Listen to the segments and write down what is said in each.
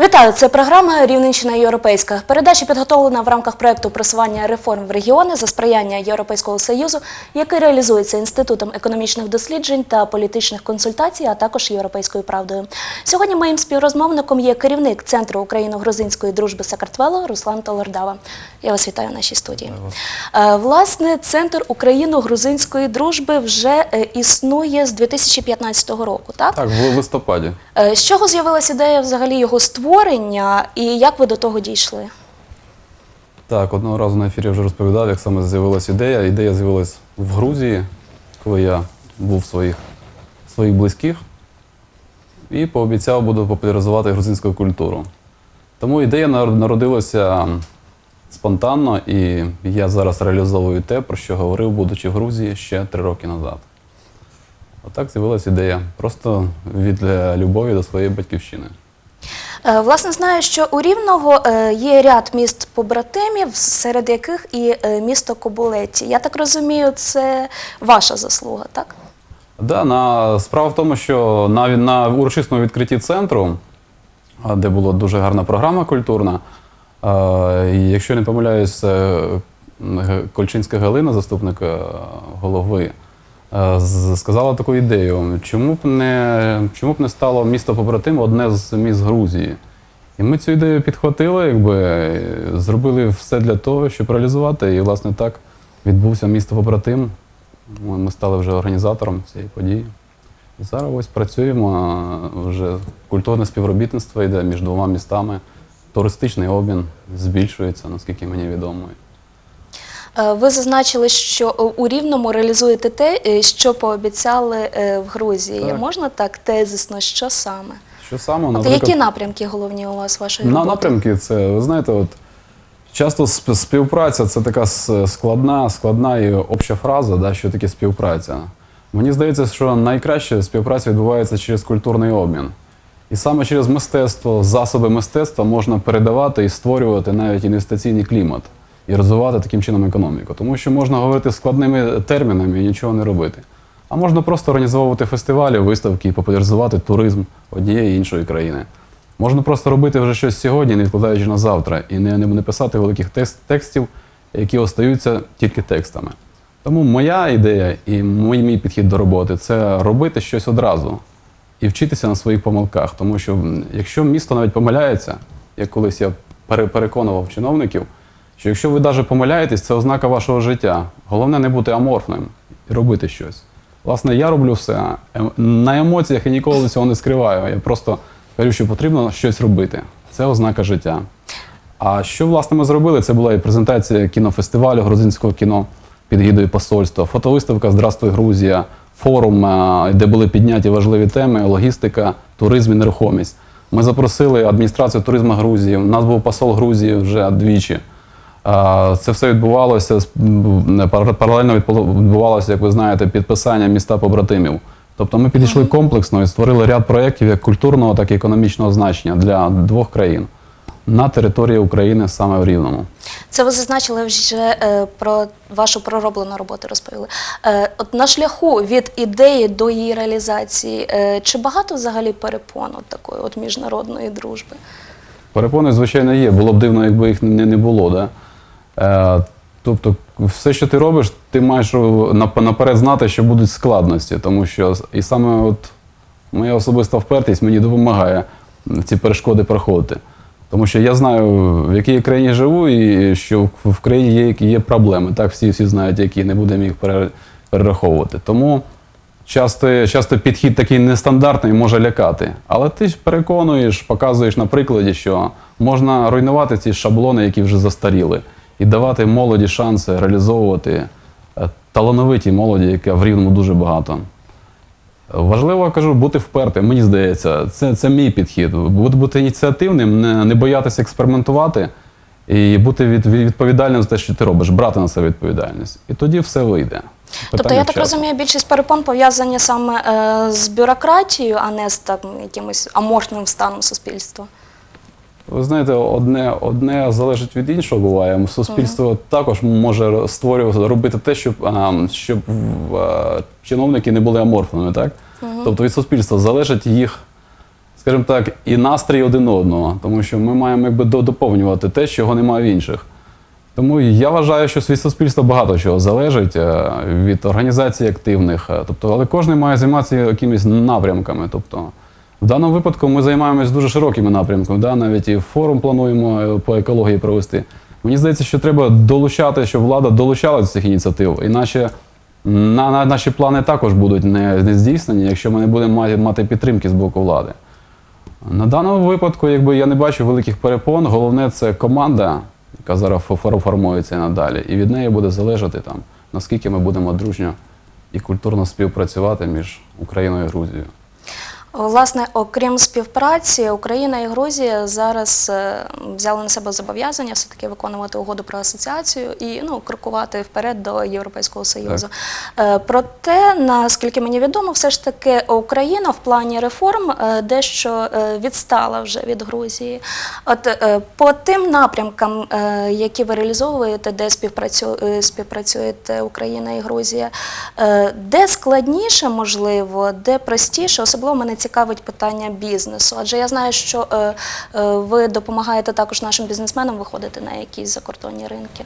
Вітаю! Це програма Рівненщина Європейська. Передача підготовлена в рамках проекту просування реформ в регіони за сприяння Європейського союзу, який реалізується інститутом економічних досліджень та політичних консультацій, а також європейською правдою. Сьогодні моїм співрозмовником є керівник центру україно-грузинської дружби Сакартвело Руслан Толордава. Я вас вітаю в нашій студії. Е, Власне, центр україно-грузинської дружби вже е, існує з 2015 року. Так Так, в листопаді. Е, з чого з'явилася ідея взагалі його створення, і як ви до того дійшли? Так, одного разу на ефірі вже розповідав, як саме з'явилася ідея. Ідея з'явилась в Грузії, коли я був своїх, своїх близьких і пообіцяв буду популяризувати грузинську культуру. Тому ідея народилася спонтанно, і я зараз реалізовую те, про що говорив, будучи в Грузії ще три роки назад. Отак з'явилася ідея. Просто від е, любові до своєї батьківщини. Е, Власне, знаю, що у Рівного е, є ряд міст побратимів, серед яких і е, місто Кобулеті. Я так розумію, це ваша заслуга, так? На справа в тому, що на, на урочисному відкритті центру, де була дуже гарна програма культурна, якщо не помиляюсь, Кольчинська Галина, заступник голови, сказала таку ідею, чому б не, чому б не стало місто побратим одне з міст Грузії. І ми цю ідею підхватили, якби е, зробили все для того, щоб реалізувати. І, власне, так відбувся місто побратим. Ми стали вже організатором цієї події. І зараз ось працюємо. Вже культурне співробітництво йде між двома містами. Туристичний обмін збільшується, наскільки мені відомо. Е, Ви зазначили, що е, у Рівному реалізуєте те, е, що пообіцяли в Грузії. Так. Можна так тезисно, що саме? Що саме, От які напрямки головні у вас вашої на напрямки це, ви знаєте, от часто співпраця це така складна, складна і обща фраза, да, що таке співпраця. Мені здається, що найкраще співпраця відбувається через культурний обмін. І саме через мистецтво, засоби мистецтва можна передавати і створювати навіть інвестиційний клімат і розвивати таким чином економіку. Тому що можна говорити складними термінами і нічого не робити. А можна просто організовувати фестивалі, виставки і популяризувати туризм однієї іншої країни. Можна просто робити вже щось сьогодні, не відкладаючи на завтра, і не, не, не писати великих текст- текстів, які остаються тільки текстами. Тому моя ідея і мій, мій підхід до роботи це робити щось одразу і вчитися на своїх помилках. Тому що якщо місто навіть помиляється, як колись я переконував чиновників, що якщо ви навіть помиляєтесь, це ознака вашого життя. Головне не бути аморфним і робити щось. Власне, я роблю все ем- на емоціях і ніколи цього не скриваю. Я просто кажу, що потрібно щось робити. Це ознака життя. А що власне ми зробили? Це була і презентація кінофестивалю грузинського кіно під гідою посольства, фотовиставка Здравствуй Грузія, форум, е, де були підняті важливі теми: логістика, туризм і нерухомість. Ми запросили адміністрацію туризму Грузії. У нас був посол Грузії вже двічі. Це все відбувалося паралельно відбу- відбувалося, як ви знаєте, підписання міста побратимів. Тобто ми підійшли комплексно і створили ряд проєктів як культурного, так і економічного значення для двох країн на території України саме в Рівному. Це ви зазначили вже е, про вашу пророблену роботу, розповіли. Е, от на шляху від ідеї до її реалізації, е, чи багато взагалі перепон от такої от міжнародної дружби? Перепони, звичайно, є. Було б дивно, якби їх не, не було. Да? Е, тобто, все, що ти робиш, ти маєш наперед знати, що будуть складності. Тому що і саме от моя особиста впертість мені допомагає ці перешкоди проходити. Тому що я знаю, в якій країні живу, і що в- в країні є, є проблеми. Так, всі всі знають, які не будемо їх перераховувати. Тому часто, часто підхід такий нестандартний може лякати. Але ти ж переконуєш, показуєш на прикладі, що можна руйнувати ці шаблони, які вже застаріли, і давати молоді шанси реалізовувати е, талановитій молоді, яка в рівному дуже багато. Важливо кажу, бути впертим, мені здається, це, це мій підхід. Бути, бути ініціативним, не, не боятися експериментувати і бути від, від- відповідальним за те, що ти робиш, брати на себе відповідальність. І тоді все вийде. тобто, я так часу. розумію, більшість перепон пов'язані саме е, з бюрократією, а не з там якимось аморфним станом суспільства. Ви знаєте, одне, одне залежить від іншого буває. Суспільство також може створювати, робити те, щоб, а, щоб а, чиновники не були аморфними, так? Тобто від суспільства залежить їх, скажімо так, і настрій один одного, тому що ми маємо якби доповнювати те, чого немає в інших. Тому я вважаю, що від суспільства багато чого залежить е, від організацій активних. е, Тобто, але кожен має займатися якимись напрямками. Тобто, в даному випадку ми займаємось дуже широкими напрямками. Да? Навіть і форум плануємо е, по екології провести. Мені здається, що треба долучати, щоб влада долучала до цих ініціатив. Іначе на, на, наші плани також будуть не, не здійснені, якщо ми не будемо мати, мати підтримки з боку влади. На даному випадку, якби я не бачу великих перепон, головне це команда, яка зараз формується і надалі. І від неї буде залежати там, наскільки ми будемо дружньо і культурно співпрацювати між Україною і Грузією. Власне, окрім співпраці, Україна і Грузія зараз е, взяли на себе зобов'язання все таки виконувати угоду про асоціацію і ну крокувати вперед до Європейського союзу. Е, Проте, наскільки мені відомо, все ж таки Україна в плані реформ е, дещо відстала вже від Грузії. От по тим напрямкам, які ви реалізовуєте, де співпрацю- співпрацюєте Україна і Грузія, де складніше, можливо, де простіше, особливо мене цікавить питання бізнесу. Адже я знаю, що е, е, ви допомагаєте також нашим бізнесменам виходити на якісь закордонні ринки.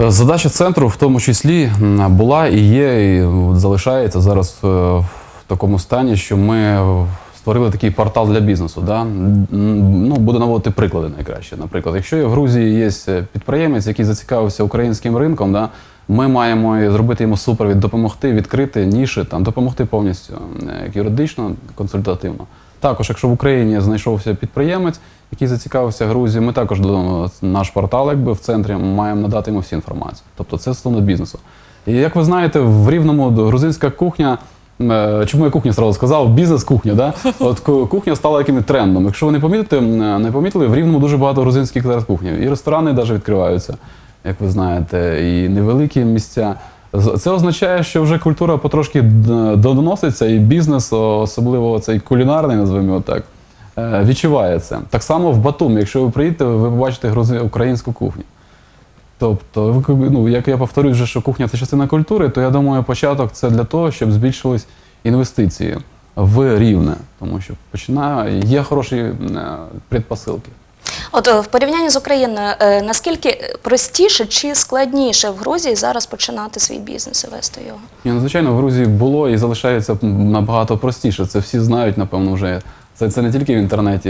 Е, Задача центру в тому числі була і є, і залишається зараз в такому стані, що ми створили такий портал для бізнесу. Да? Ну, буду наводити приклади найкраще. Наприклад, якщо в Грузії є підприємець, який зацікавився українським ринком, да? Ми маємо зробити йому супровід, допомогти відкрити ніші, там, допомогти повністю е, як юридично, консультативно. Також, якщо в Україні знайшовся підприємець, який зацікавився Грузією, ми також наш портал, якби в центрі маємо надати йому всю інформацію. Тобто це стосовно бізнесу. І як ви знаєте, в рівному грузинська кухня. е, Чому я кухня сразу сказав? Бізнес-кухня, да? От кухня стала яким трендом. Якщо ви не помітите, не помітили, в рівному дуже багато грузинських зараз кухнів. І ресторани навіть відкриваються, як ви знаєте, і невеликі місця. Це означає, що вже культура потрошки доноситься, і бізнес, особливо цей кулінарний, називаємо так, е, відчуває це. Так само в Батумі, якщо ви приїдете, ви побачите українську кухню. Тобто, ну, як я повторюю вже, що кухня це частина культури, то я думаю, початок це для того, щоб збільшились інвестиції в рівне, тому що починає, є хороші е, предпосилки. От е, в порівнянні з Україною, е, наскільки простіше чи складніше в Грузії зараз починати свій бізнес і вести його? Ні, ну, звичайно, в Грузії було і залишається набагато простіше. Це всі знають, напевно, вже. Це, це не тільки в інтернеті.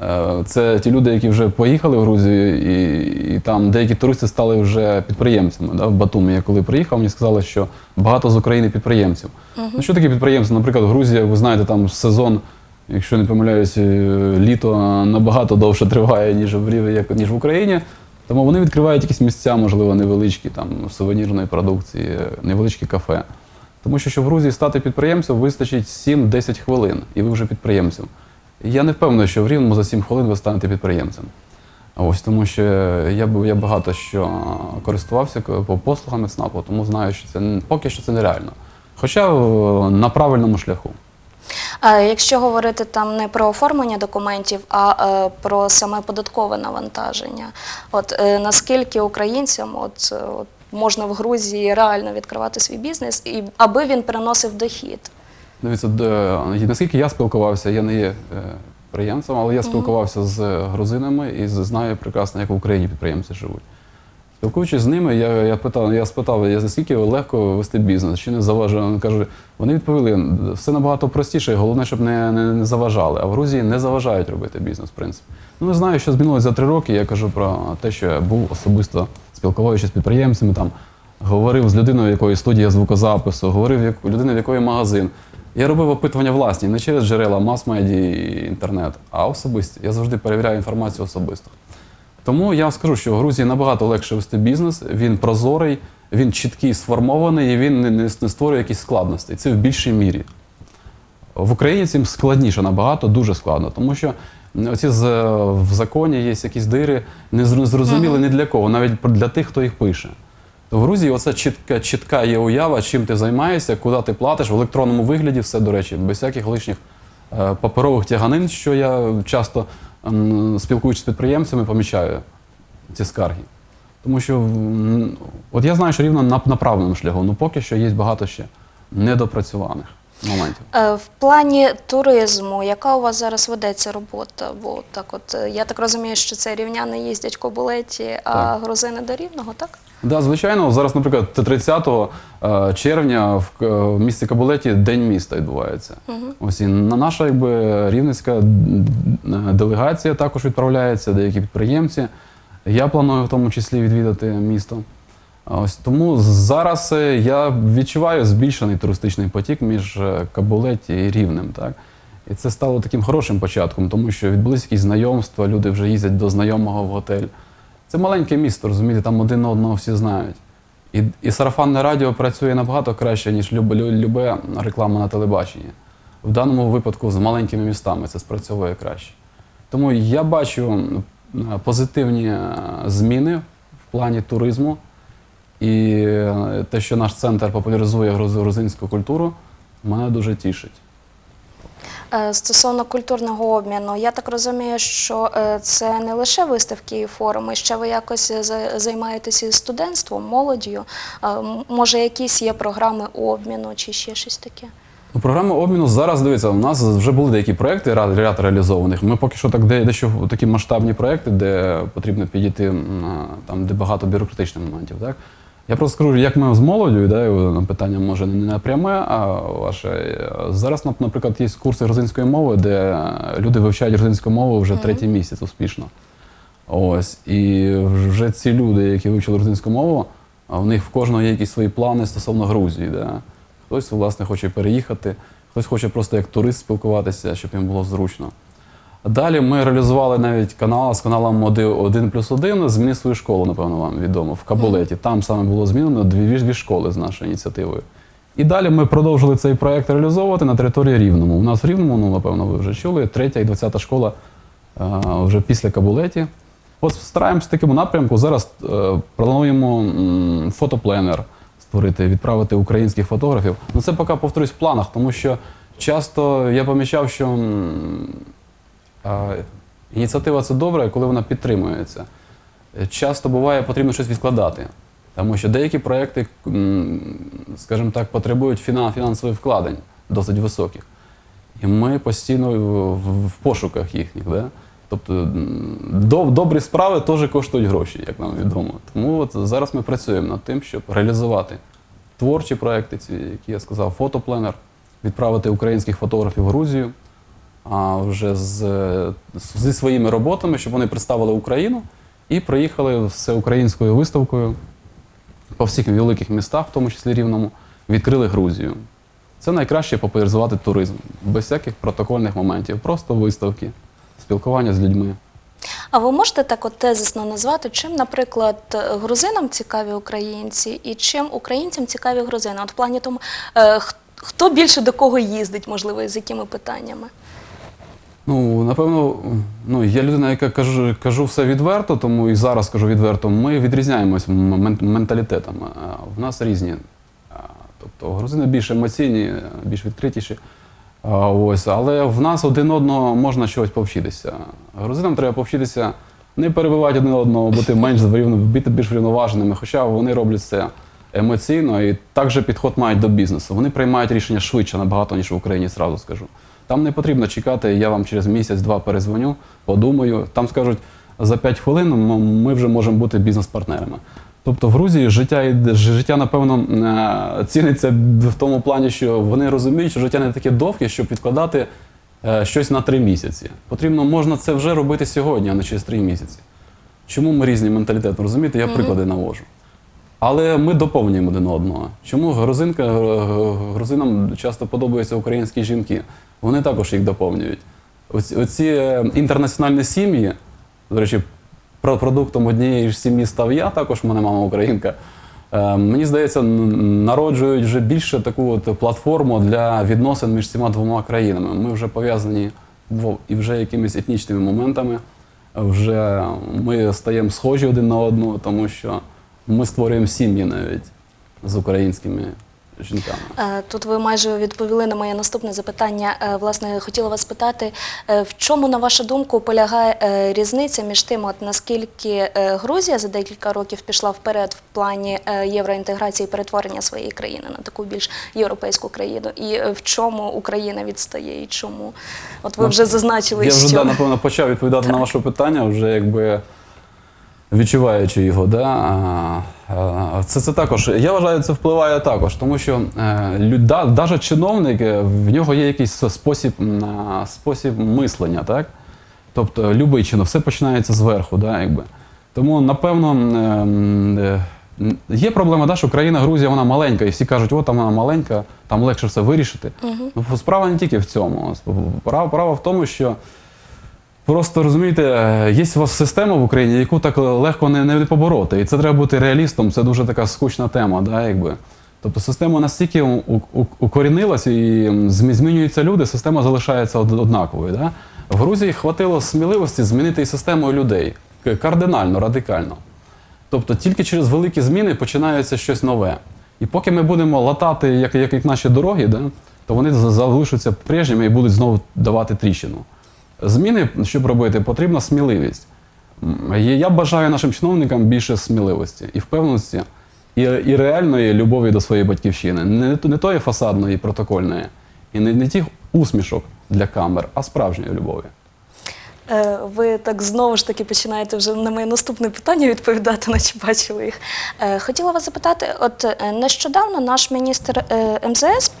е, Це ті люди, які вже поїхали в Грузію, і, і там деякі туристи стали вже підприємцями. Да? В Батумі, я коли приїхав, мені сказали, що багато з України підприємців. Ну, що таке підприємці? Наприклад, Грузія, ви знаєте, там сезон, якщо не помиляюсь, е, літо набагато довше триває, ніж в ніж в Україні. Тому вони відкривають якісь місця, можливо, невеличкі, там сувенірної продукції, невеличкі кафе. Тому що, щоб в Грузії стати підприємцем, вистачить 7-10 хвилин, і ви вже підприємцем. Я не впевнений, що в Рівному за 7 хвилин ви станете підприємцем. Ось тому що я, я багато що користувався по послугам ЦНАПу, тому знаю, що це поки що це нереально. Хоча на правильному шляху. А якщо говорити там не про оформлення документів, а е, про саме податкове навантаження, от е, наскільки українцям от, е, от можна в Грузії реально відкривати свій бізнес, і аби він приносив дохід? Дивіться, наскільки я спілкувався, я не є підприємцем, але я спілкувався з грузинами і знаю прекрасно, як в Україні підприємці живуть. Спілкуючись з ними, я, я, питав, я спитав, я, наскільки легко вести бізнес, чи не заважає. Кажуть, вони відповіли, все набагато простіше, головне, щоб не, не, не заважали. А в Грузії не заважають робити бізнес, в принципі. Ну, не знаю, що змінилося за три роки. Я кажу про те, що я був особисто спілкуючись з підприємцями, там, говорив з людиною, в якої студія звукозапису, говорив як людина, в якої магазин. Я робив опитування власні, не через джерела мас-медії і інтернет, а особисті. Я завжди перевіряю інформацію особисто. Тому я скажу, що в Грузії набагато легше вести бізнес, він прозорий, він чіткий, сформований і він не, не, створює якісь складностей. Це в більшій мірі. В Україні цим складніше набагато, дуже складно, тому що оці з, в законі є якісь дири, не зр- зрозуміли ні для кого, навіть для тих, хто їх пише. То в Грузії оце чітка, чітка є уява, чим ти займаєшся, куди ти платиш, в електронному вигляді все, до речі, без всяких лишніх е, паперових тяганин, що я часто, спілкуючись з підприємцями, помічаю ці скарги. Тому що от я знаю, що рівно на, на правильному шляху, але поки що є багато ще недопрацьованих. Моментів. Е, В плані туризму, яка у вас зараз ведеться робота? Бо так, от е, я так розумію, що це рівняни їздять Кобулеті, а Так. грузини до рівного, так? Да, звичайно, зараз, наприклад, 30 е, червня в місті Кабулеті День міста відбувається. Ось і наша якби рівненська д- делегація також відправляється, деякі підприємці. Я планую в тому числі відвідати місто. Ось тому зараз е, я відчуваю збільшений туристичний потік між е, Кабулеті і Рівнем. Так? І це стало таким хорошим початком, тому що відбулися якісь знайомства, люди вже їздять до знайомого в готель. Це маленьке місто, розумієте, там один одного всі знають. І, і сарафанне радіо працює набагато краще, ніж любе, любе реклама на телебаченні. В даному випадку з маленькими містами це спрацьовує краще. Тому я бачу позитивні е, зміни в плані туризму. І е, те, що наш центр популяризує грузинську культуру, мене дуже тішить. Е, Стосовно культурного обміну, я так розумію, що е, це не лише виставки і форуми, ще ви якось за- займаєтеся студентством, молоддю. Може, якісь є програми обміну чи ще щось таке? Ну, програма обміну зараз дивіться. У нас вже були деякі проекти, ряд, ряд реалізованих. Ми поки що так де, дещо такі масштабні проекти, де потрібно підійти там, де багато бюрократичних моментів. Так? Я просто скажу, як ми з молоддю, да, е, питання може не напряме, а ваше. Зараз, наприклад, є курси грузинської мови, де люди вивчають грузинську мову вже третій місяць успішно. Ось. І вже ці люди, які вивчили грузинську мову, в них в кожного є якісь свої плани стосовно Грузії. Да? Хтось, власне, хоче переїхати, хтось хоче просто як турист спілкуватися, щоб їм було зручно. Далі ми реалізували навіть канал з каналом 1 плюс 1 зміни свою школу, напевно, вам відомо, в Кабулеті. Там саме було змінено дві, дві школи з нашою ініціативою. І далі ми продовжили цей проект реалізовувати на території Рівному. У нас в Рівному, ну, напевно, ви вже чули, третя і двадцята школа е, вже після Кабулеті. От стараємося в такому напрямку. Зараз е, плануємо фотопленер створити, відправити українських фотографів. Ну це поки повторюсь в планах, тому що часто я помічав, що ініціатива це добре, коли вона підтримується. Часто буває потрібно щось відкладати, тому що деякі проекти, скажімо так, потребують фінансових вкладень досить високих. І ми постійно в, пошуках їхніх. Да? Тобто добрі справи теж коштують гроші, як нам відомо. Тому от зараз ми працюємо над тим, щоб реалізувати творчі проекти, ці, які я сказав, фотопленер, відправити українських фотографів в Грузію, а вже з, зі своїми роботами, щоб вони представили Україну і приїхали всеукраїнською виставкою по всіх великих містах, в тому числі Рівному, відкрили Грузію. Це найкраще популяризувати туризм без всяких протокольних моментів, просто виставки, спілкування з людьми. А ви можете так от тезисно назвати, чим, наприклад, грузинам цікаві українці і чим українцям цікаві грузини? От в плані тому, е, хто більше до кого їздить, можливо, і з якими питаннями? Ну, напевно, ну, я людина, яка кажу, кажу все відверто, тому і зараз кажу відверто, ми відрізняємось мен- менталітетом. А, В нас різні. Тобто грузини більш емоційні, більш відкритіші. Ось, але в нас один одного можна чогось повчитися. Грузинам треба повчитися не перебивати один одного, бути менш бути більш врівноваженими, хоча вони роблять це емоційно і також підход мають до бізнесу. Вони приймають рішення швидше набагато, ніж в Україні, зразу скажу. Там не потрібно чекати, я вам через місяць-два перезвоню, подумаю. Там скажуть, за 5 хвилин ми вже можемо бути бізнес-партнерами. Тобто в Грузії життя, життя напевно, е, ціниться в тому плані, що вони розуміють, що життя не таке довге, щоб відкладати е, щось на три місяці. Потрібно, можна це вже робити сьогодні, а не через три місяці. Чому ми різні менталітети? Розумієте, я приклади навожу. Але ми доповнюємо один одного. Чому грузинка, грузинам часто подобаються українські жінки? Вони також їх доповнюють. Оці, е, інтернаціональні сім'ї, до речі, продуктом однієї ж сім'ї став я, також мене мама українка. Е, Мені здається, народжують вже більше таку от платформу для відносин між цими двома країнами. Ми вже пов'язані і вже якимись етнічними моментами. Вже ми стаємо схожі один на одного, тому що ми створюємо сім'ї навіть з українськими жінками. Е, Тут ви майже відповіли на моє наступне запитання. Е, Власне, хотіла вас питати, е, в чому, на вашу думку, полягає різниця між тим, от наскільки Грузія за декілька років пішла вперед в плані євроінтеграції і перетворення своєї країни на таку більш європейську країну, і в чому Україна відстає, і чому? От ви Ну, вже зазначили, Я вже що напевно почав відповідати на ваше питання, вже якби відчуваючи його. Да? Це, це також, я вважаю, це впливає також, тому що е, навіть чиновник, е, в нього є якийсь спосіб, спосіб мислення, так? Тобто любий чинов, все починається зверху, да, якби. Тому, напевно, е, є проблема, да, що країна Грузія вона маленька, і всі кажуть, о, там вона маленька, там легше все вирішити. Ну, справа не тільки в цьому. Справа, справа в тому, що Просто розумієте, є у вас система в Україні, яку так легко не, не побороти. І це треба бути реалістом, це дуже така скучна тема, да, якби. Тобто система настільки у- у- укорінилась і змінюються люди, система залишається однаковою. Да? В Грузії хватило сміливості змінити систему людей кардинально, радикально. Тобто тільки через великі зміни починається щось нове. І поки ми будемо латати, як, як, як наші дороги, да, то вони залишаться прежніми і будуть знову давати тріщину. Зміни, щоб робити, потрібна сміливість. Я бажаю нашим чиновникам більше сміливості і впевненості, і, і реальної любові до своєї батьківщини. Не, не тої фасадної, протокольної, і не, не тих усмішок для камер, а справжньої любові. Е, Ви так знову ж таки починаєте вже на моє наступне питання відповідати, наче бачили їх. Е, Хотіла вас запитати: от е, нещодавно наш міністр МЗС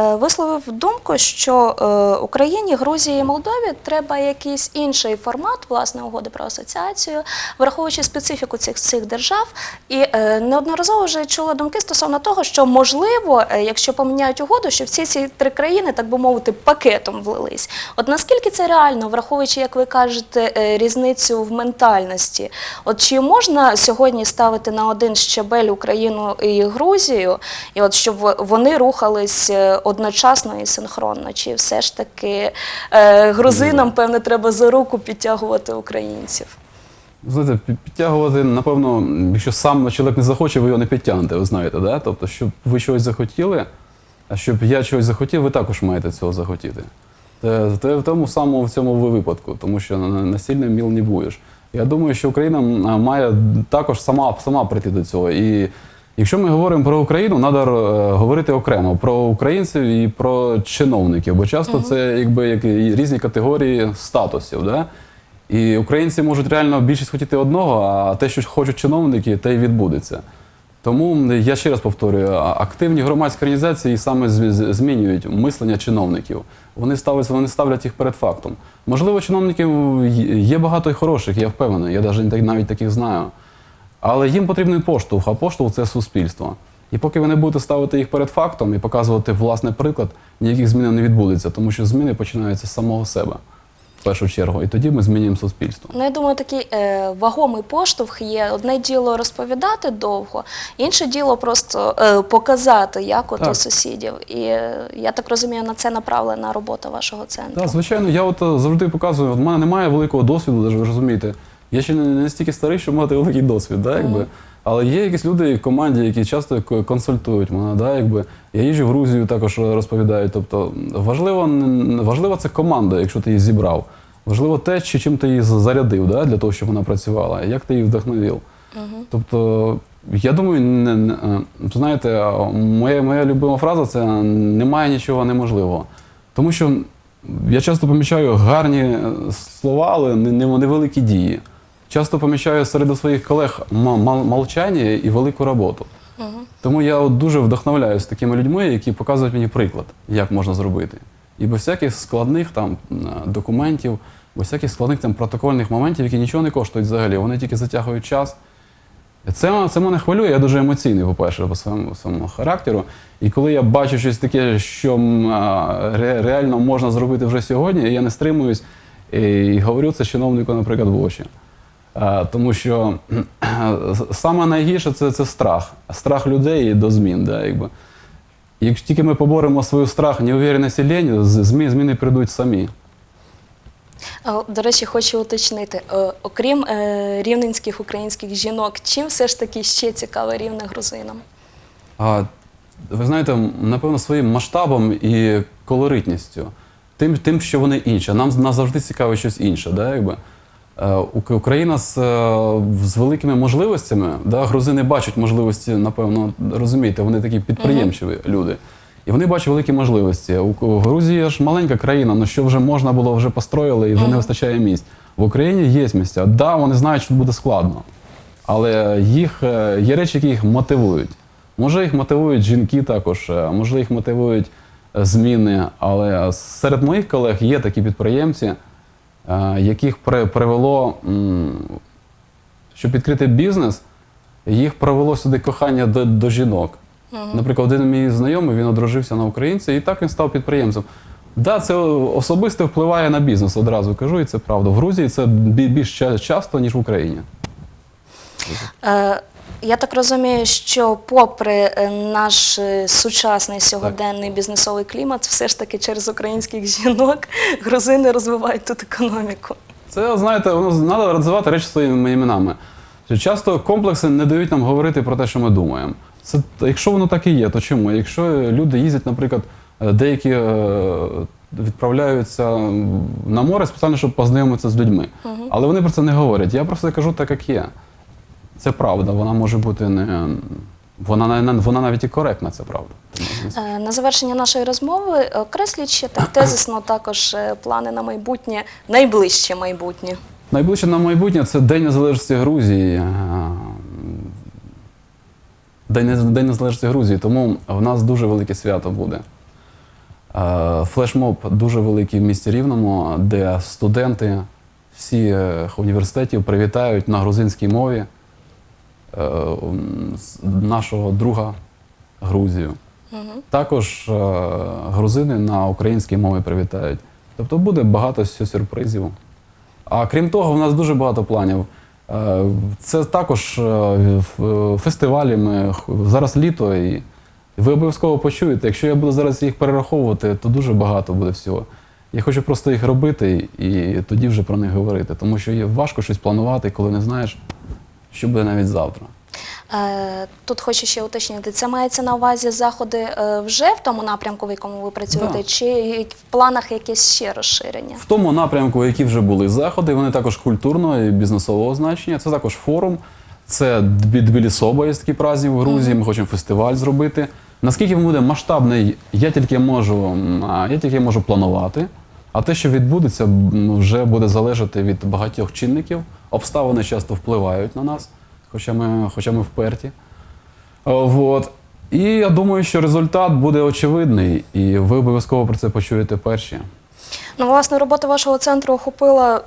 висловив думку, що е, Україні, Грузії і Молдові треба якийсь інший формат власне угоди про асоціацію, враховуючи специфіку цих цих держав. І е, неодноразово вже чула думки стосовно того, що можливо, е, якщо поміняють угоду, що всі ці три країни, так би мовити, пакетом влились. От наскільки це реально, враховуючи, як ви кажете, е, різницю в ментальності? От чи можна сьогодні ставити на один щабель Україну і Грузію, і от щоб вони рухались е, одночасно і синхронно? Чи все ж таки е, грузинам, певне, треба за руку підтягувати українців? Знаєте, підтягувати, напевно, якщо сам чоловік не захоче, ви його не підтягнете, ви знаєте, да? Тобто, щоб ви чогось захотіли, а щоб я чогось захотів, ви також маєте цього захотіти. Те, те в тому самому в цьому випадку, тому що на- насильно міл не будеш. Я думаю, що Україна має також сама, сама прийти до цього. І якщо ми говоримо про Україну, треба говорити окремо про українців і про чиновників, бо часто це якби як різні категорії статусів. Да? І українці можуть реально більшість хотіти одного, а те, що хочуть чиновники, те й відбудеться. Тому я ще раз повторюю, активні громадські організації саме змінюють мислення чиновників. Вони ставлять, вони ставлять їх перед фактом. Можливо, чиновників є- багато і хороших, я впевнений, я навіть навіть таких знаю. Але їм потрібен поштовх, а поштовх це суспільство. І поки ви не будете ставити їх перед фактом і показувати власний приклад, ніяких змін не відбудеться, тому що зміни починаються з самого себе в першу чергу. І тоді ми змінюємо суспільство. Ну, я думаю, такий е, вагомий поштовх є. Одне діло розповідати довго, інше діло просто е, показати, як от у сусідів. І е, я так розумію, на це направлена робота вашого центру. Так, звичайно, я от е, завжди показую, от в мене немає великого досвіду, ви ж розумієте. Я ще не настільки старий, щоб мати великий досвід, да, якби. Але є якісь люди в команді, які часто консультують мене, да, якби. Я їжджу в Грузію, також розповідаю. Тобто важливо, важливо це команда, якщо ти її зібрав. Важливо те, чи чим ти її зарядив, да, для того, щоб вона працювала, як ти її вдохновив. Тобто, я думаю, не, не, е, знаєте, моя, моя любима фраза це немає нічого неможливого. Тому що я часто помічаю гарні е, слова, але не- не- невеликі дії. Часто помічаю серед своїх колег молчання і велику роботу. Тому я от дуже вдохновляюся такими людьми, які показують мені приклад, як можна зробити. І без всяких складних там е, документів, без всяких складних там протокольних моментів, які нічого не коштують взагалі, вони тільки затягують час. Це, це мене хвилює, я дуже емоційний, по-перше, по своєму, своєму характеру. І коли я бачу щось таке, що ре, реально можна зробити вже сьогодні, я не стримуюсь і, і говорю це чиновнику, наприклад, в очі. А, тому що саме найгірше це, це страх. Страх людей до змін. Да, якби. Як тільки ми поборемо свій страх, неуверенність і лінь, змі- зміни прийдуть самі. До речі, хочу уточнити, е, окрім е, рівненських українських жінок, чим все ж таки ще цікаве рівне грузинам? А, ви знаєте, напевно, своїм масштабом і колоритністю, тим, тим що вони інші. Нам, нас завжди цікавить щось інше. Да, якби. Е, Ук- Україна з, е, з великими можливостями, да, грузини бачать можливості, напевно, розумієте, вони такі підприємчиві люди. І вони бачать великі можливості. У Грузії ж маленька країна, ну що вже можна було, вже построїли і вже не вистачає місць. В Україні є місця. Да, вони знають, що буде складно. Але їх, е, є речі, які їх мотивують. Може, їх мотивують жінки також, може, їх мотивують зміни. Але серед моїх колег є такі підприємці, яких привело, щоб відкрити бізнес, їх привело сюди кохання до, до жінок. Наприклад, один мій знайомий він одружився на українці, і так він став підприємцем. Да, це особисто впливає на бізнес, одразу кажу, і це правда. В Грузії це більш часто, ніж в Україні. Е, Я так розумію, що попри е, наш е, сучасний сьогоденний бізнесовий клімат, все ж таки через українських жінок грузини розвивають тут економіку. Це, знаєте, воно треба розвивати речі своїми іменами. Часто комплекси не дають нам говорити про те, що ми думаємо. Це, якщо воно так і є, то чому? Якщо люди їздять, наприклад, е, деякі е, відправляються на море спеціально, щоб познайомитися з людьми. Але вони про це не говорять. Я просто кажу так, як є. Це правда, вона може бути не. Вона, вона навіть і коректна, це правда. Е, На завершення нашої розмови окресліть ще так тезисно також е, плани на майбутнє, найближче майбутнє. Найближче на майбутнє це День Незалежності Грузії. Е, День, День Незалежності Грузії, тому в нас дуже велике свято буде. Флешмоб дуже великий в місті Рівному, де студенти всіх університетів привітають на грузинській мові нашого друга Грузію. Також е, грузини на українській мові привітають. Тобто буде багато сюрпризів. А крім того, в нас дуже багато планів. Е, Це також е, фестивалі. Ми зараз літо, і ви обов'язково почуєте. Якщо я буду зараз їх перераховувати, то дуже багато буде всього. Я хочу просто їх робити і тоді вже про них говорити. Тому що є важко щось планувати, коли не знаєш, що буде навіть завтра. Е, Тут хочу ще уточнити, це мається на увазі заходи е, вже в тому напрямку, в якому ви працюєте, Да. чи в планах якесь ще розширення? В тому напрямку, які вже були заходи, вони також культурного і бізнесового значення. Це також форум, це Тбілісоба, є такий праздник в Грузії. Ми хочемо фестиваль зробити. Наскільки він буде масштабний, я тільки можу, я тільки можу планувати. А те, що відбудеться, вже буде залежати від багатьох чинників. Обставини часто впливають на нас, хоча ми, хоча ми вперті. О, Вот. І я думаю, що результат буде очевидний, і ви обов'язково про це почуєте перші. Ну, власне, робота вашого центру охопила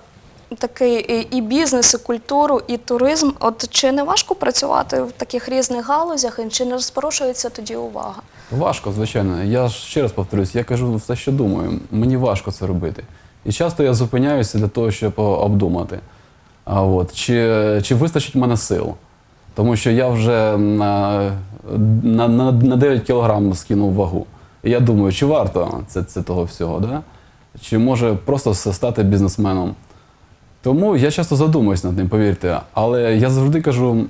такий і бізнес, і культуру, і туризм. От чи не важко працювати в таких різних галузях, і чи не розпорушується тоді увага? Важко, звичайно. Я ще раз повторюсь, я кажу все, що думаю. Мені важко це робити. І часто я зупиняюся для того, щоб обдумати. От, чи, чи вистачить мене сил? Тому що я вже на, на, на, на 9 кілограм скинув вагу. І я думаю, чи варто це, це того всього, да? чи може просто стати бізнесменом. Тому я часто задумуюсь над ним, повірте. Але я завжди кажу,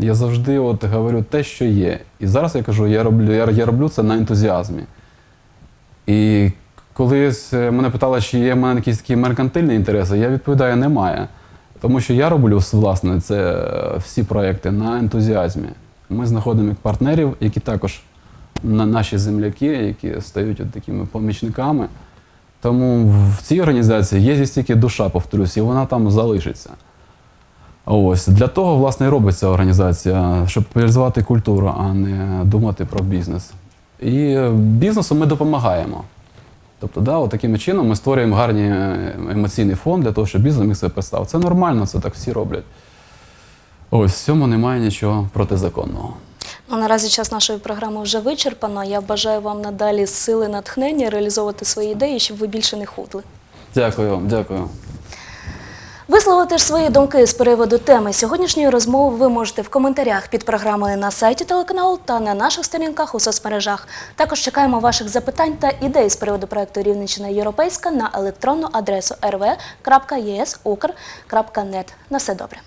я завжди от говорю те, що є. І зараз я кажу, я роблю, я, я роблю це на ентузіазмі. І колись е, мене питали, чи є в мене якісь такі меркантильні інтереси, я відповідаю, немає. Тому що я роблю власне це е, всі проекти на ентузіазмі. Ми знаходимо партнерів, які також на наші земляки, які стають от такими помічниками. Тому в цій організації є стільки душа, повторюсь, і вона там залишиться. Ось для того, власне, і робиться організація, щоб популяризувати культуру, а не думати про бізнес. І е, бізнесу ми допомагаємо. Тобто, да, от таким чином ми створюємо гарний е, емоційний фон для того, щоб бізнес міг себе представив. Це нормально, це так всі роблять. Ось в цьому немає нічого протизаконного. Ну, наразі час нашої програми вже вичерпано. Я бажаю вам надалі сили натхнення реалізовувати свої ідеї, щоб ви більше не худли. Дякую вам, дякую. Висловити ж свої думки з приводу теми сьогоднішньої розмови ви можете в коментарях під програмою на сайті телеканалу та на наших сторінках у соцмережах. Також чекаємо ваших запитань та ідей з приводу проекту Рівненщина Європейська на електронну адресу rv.esukr.net. На все добре.